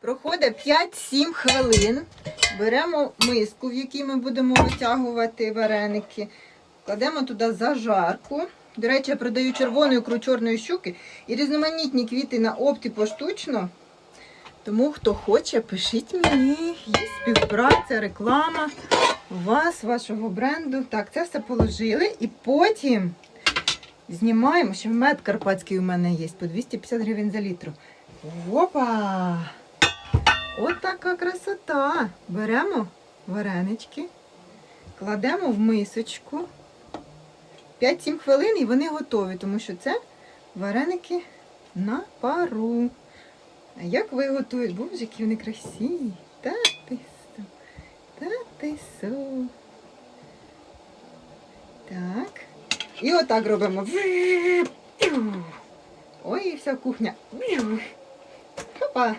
Проходить 5-7 хвилин. Беремо миску, в якій ми будемо витягувати вареники. Кладемо туди зажарку. До речі, я продаю червону ікру чорної щуки і різноманітні квіти на опті поштучно. Тому хто хоче, пишіть мені. Є співпраця, реклама вас, вашого бренду. Так, це все положили. І потім знімаємо, ще мед карпатський у мене є по 250 гривень за літру. Опа! Така красота. Беремо варенички, кладемо в мисочку. 5-7 хвилин і вони готові, тому що це вареники на пару. А як ви готуєте? Боже, які вони красиві. Та ти су. Так. І отак робимо. Ой, і вся кухня. Хопа.